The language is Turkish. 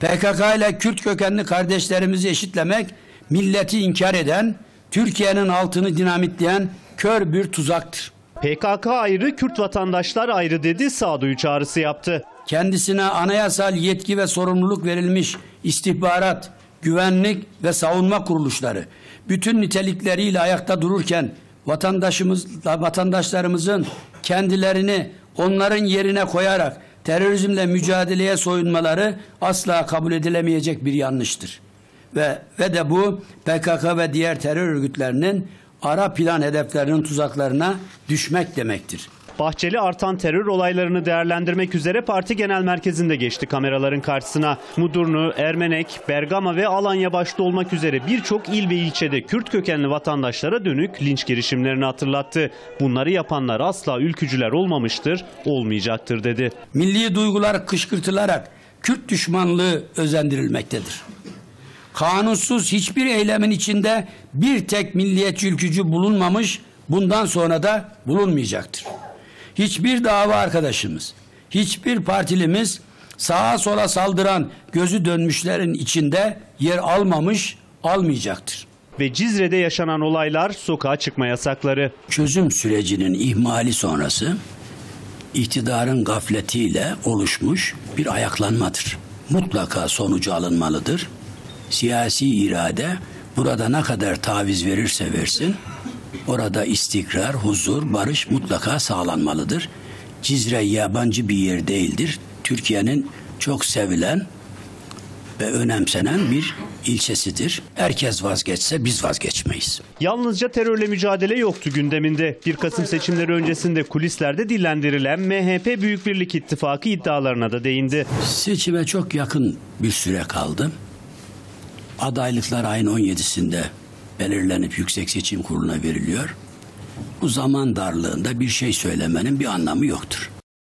PKK ile Kürt kökenli kardeşlerimizi eşitlemek, milleti inkar eden, Türkiye'nin altını dinamitleyen kör bir tuzaktır. PKK ayrı, Kürt vatandaşlar ayrı dedi, sağduyu çağrısı yaptı. Kendisine anayasal yetki ve sorumluluk verilmiş istihbarat, güvenlik ve savunma kuruluşları bütün nitelikleriyle ayakta dururken vatandaşımız vatandaşlarımızın kendilerini onların yerine koyarak terörizmle mücadeleye soyunmaları asla kabul edilemeyecek bir yanlıştır. Ve ve de bu PKK ve diğer terör örgütlerinin ara plan hedeflerinin tuzaklarına düşmek demektir. Bahçeli artan terör olaylarını değerlendirmek üzere parti genel merkezinde geçti kameraların karşısına. Mudurnu, Ermenek, Bergama ve Alanya başta olmak üzere birçok il ve ilçede Kürt kökenli vatandaşlara dönük linç girişimlerini hatırlattı. Bunları yapanlar asla ülkücüler olmamıştır, olmayacaktır dedi. Milli duygular kışkırtılarak Kürt düşmanlığı özendirilmektedir. Kanunsuz hiçbir eylemin içinde bir tek milliyetçi ülkücü bulunmamış, bundan sonra da bulunmayacaktır. Hiçbir dava arkadaşımız, hiçbir partilimiz sağa sola saldıran gözü dönmüşlerin içinde yer almamış, almayacaktır. Ve Cizre'de yaşanan olaylar sokağa çıkma yasakları. Çözüm sürecinin ihmali sonrası iktidarın gafletiyle oluşmuş bir ayaklanmadır. Mutlaka sonucu alınmalıdır. Siyasi irade burada ne kadar taviz verirse versin orada istikrar, huzur, barış mutlaka sağlanmalıdır. Cizre yabancı bir yer değildir. Türkiye'nin çok sevilen ve önemsenen bir ilçesidir. Herkes vazgeçse biz vazgeçmeyiz. Yalnızca terörle mücadele yoktu gündeminde. 1 Kasım seçimleri öncesinde kulislerde dillendirilen MHP Büyük Birlik İttifakı iddialarına da değindi. Seçime çok yakın bir süre kaldı. Adaylıklar ayın 17'sinde belirlenip Yüksek Seçim Kurulu'na veriliyor. Bu zaman darlığında bir şey söylemenin bir anlamı yoktur.